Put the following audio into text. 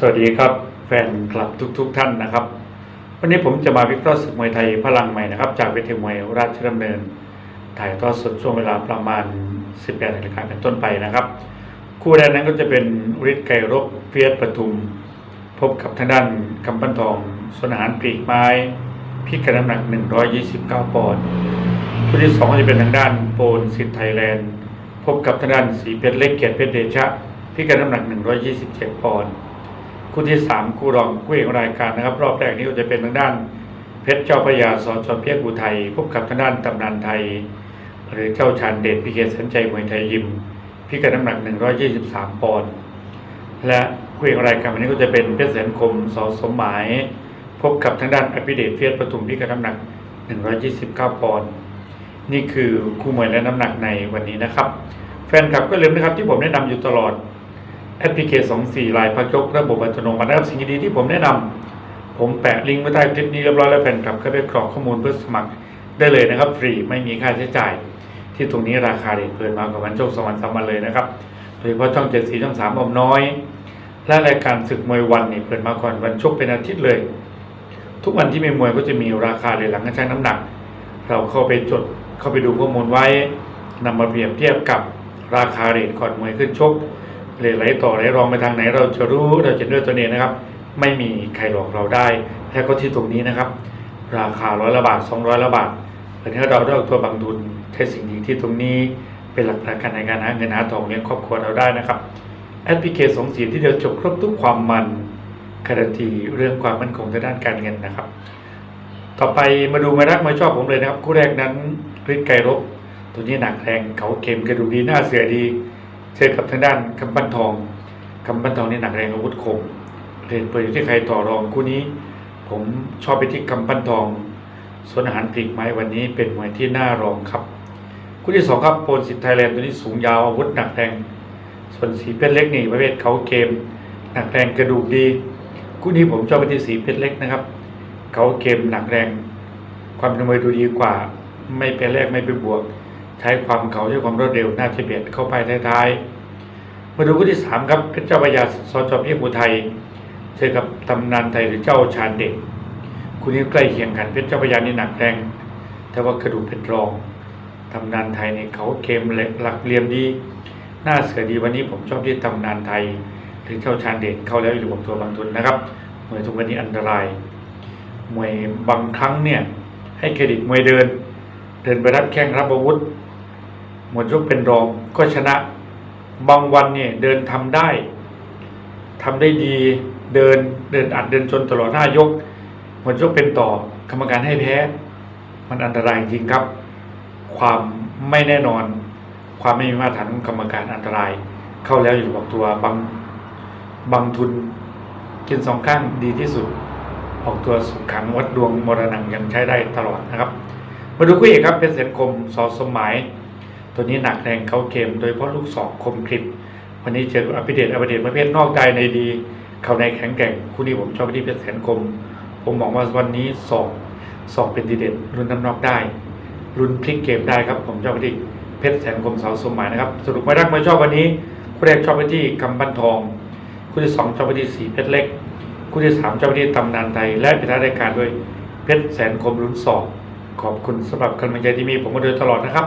สวัสดีครับ แฟนคลับทุกๆทท่านนะครับ วันนี้ผมจะมาวิเคราะห์ศึกมวยไทยพลังใหม่นะครับ จากเวทีมวยราชดำเนิน ถ่ายทอดสดช่วงเวลาประมาณ 18นาฬิกาเป็นต้นไปนะครับ คู่แรกนั้นก็จะเป็นฤทธิ์ไก่รบเฟียสปทุม พบกับทางด้านกำปั้นทองสนานปลีกไม้พิกัดน้ำหนัก 129 ปอนด์คู่ที่สองก็จะเป็นทางด้านโปนสิทธิ์ไทยแลนด์พบกับทางด้านสีเพชรเล็กเกียรติเพชรเดชะพิกัดน้ำหนัก 127 ปอนด์ คู่ที่สามคู่รองคู่เอกของรายการนะครับ รอบแรกนี้ก็จะเป็นทางด้าน เพชรเจ้าพระยาสอนจอมเพียกอุทัยพบกับทางด้านตำนานไทย หรือเจ้าชานเดชพิเกษสันใจมวยไทยยิมพิกัดน้ำหนัก 123 ปอนด์และคู่เอกของรายการวันนี้ก็จะเป็นเพชรแสนคมสอสมหมาย พบกับทางด้านอภิเดชเฟียสปทุมพิกัดน้ำหนัก 129 ปอนด์นี่คือคู่มวยและน้ำหนักในวันนี้นะครับ แฟนคลับก็ลืมนะครับที่ผมแนะนำอยู่ตลอด แอปพลิเคชัน24ลายพักยกระบบอัตโนมัตินะครับสิ่งดีๆที่ผมแนะนำผมแปะลิงก์ไว้ใต้คลิปนี้เรียบร้อยแล้วแฟนคลับก็ไปกรอกข้อมูลเพื่อสมัครได้เลยนะครับ ฟรีไม่มีค่าใช้จ่าย ที่ตรงนี้ราคาเด็ดเกินมากกว่าวันโชคสวรรค์สามวันเลยนะครับโดยเฉพาะช่องเจ็ดสีช่องสามอมน้อย และรายการศึกมวยวันนี่เปิดมาก่อนวันโชคเป็นอาทิตย์เลย ทุกวันที่มีมวยก็จะมีราคาเลยหลังการชั่งน้ำหนัก เราเข้าไปจดเข้าไปดูข้อมูลไว้นำมาเปรียบเทียบกับราคาเรทก่อนมวยขึ้นชก เรทไหลต่อไหลรองไปทางไหน เราจะรู้เราจะด้วยตัวเองนะครับ ไม่มีใครหลอกเราได้และก็ที่ตรงนี้นะครับ ราคาร้อยละบาทสองร้อยละบาทแต่ถ้เราได้เอาตัวบางทุนใช้สิ่งนี้ที่ตรงนี้เป็นหลักประกันในการหาเงินหาทองเลี้ยงครอบครัวเราได้นะครับแอปพลิเคชันสองสีที่เดียวจบครบทุกความมันการันตีเรื่องความมั่นคงทางด้านการเงินนะครับ ต่อไปมาดูมารักมาชอบผมเลยนะครับ คู่แรกนั้นฤทธิ์ไกรรบตัวนี้หนักแรงเขาเข็มกระดูกดีหน้าเสือดี เจอกับทางด้านกำปั้นทองกำปั้นทองนี่หนักแรงอาวุธคมเรียนเปิดอยู่ที่ใครต่อรองคู่นี้ ผมชอบไปที่กำปั้นทองส่วนอาหารปลีกไม้วันนี้เป็นมวยที่น่ารองครับ คู่ที่สองครับโปนสิทธิ์ไทยแลนด์ตัวนี้สูงยาวอาวุธหนักแรงส่วนสีเพชรเล็กนี่ประเภทเขาเกม หนักแรงกระดูกดี คู่นี้ผมชอบไปที่สีเพชรเล็กนะครับเขาเกมหนักแรง ความเป็นมวยดูดีกว่า ไม่เป็นแรกไม่เป็นบวก ใช้ความเขาใช้ความรวดเร็วหน่าจะเบียดเข้าไปท้ายๆมาดูคู่ที่สามครับเพชรเจ้าพระยาสอจอมเพียกอุทัยเจอกับตำนานไทยหรือเจ้าชาญเด็กคู่นี้ใกล้เคียงกันเพชรเจ้าพระยานี่หนักแรง แต่ว่ากระดูกเป็นรองตำนานไทยเนี่ยเขาเกมหลักเหลี่ยมดีหน้าเสือดีวันนี้ผมชอบที่ตำนานไทยหรือเจ้าชาญเด็กเข้าแล้วอยู่บนตัวบางทุนนะครับมวยทุกวันนี้อันตรายมวยบางครั้งเนี่ยให้เครดิตมวยเดิน เดินไปรับแข้งรับอาวุธ หมดยกเป็นรองก็ชนะ บางวันเนี่ยเดินทำได้ทำได้ดีเดินเดินอัดเดินชนตลอดห้ายก หมดยกเป็นต่อกรรมการให้แพ้ มันอันตรายจริงครับ ความไม่แน่นอน ความไม่มีมาตรฐานของกรรมการอันตราย เข้าแล้วอยู่กับตัวบางบางทุนกินสองข้างดีที่สุด ออกตัวสุขขังวัดดวงมรณังยังใช้ได้ตลอดนะครับ มาดูคู่เอกครับเป็นเสนคมสอสมหมาย ตัวนี้หนักแรงเข้าเกม โดยเฉพาะลูกศอกคมคลิป วันนี้เจอกับอภิเดชอภิเดชประเภทนอกได้ในดี เขาในแข็งแกร่งคู่นี้ผมชอบไปที่เพชรแสนคม ผมมองว่าวันนี้สองสองเป็นดีเด่นรุนน้ำนอกได้ รุนพลิกเกมได้ครับ ผมชอบไปที่เพชรแสนคมสอสมหมายนะครับสรุปไม่รักไม่ชอบวันนี้คู่แรกชอบไปที่กำบันทองคู่ที่สองชอบไปที่สีเพชรเล็กคู่ที่สามชอบไปที่ตำนานไทยและปิดท้ายรายการด้วยเพชรแสนคมรุ่นสองขอบคุณสำหรับกำลังใจที่มีผมมาโดยตลอดนะครับ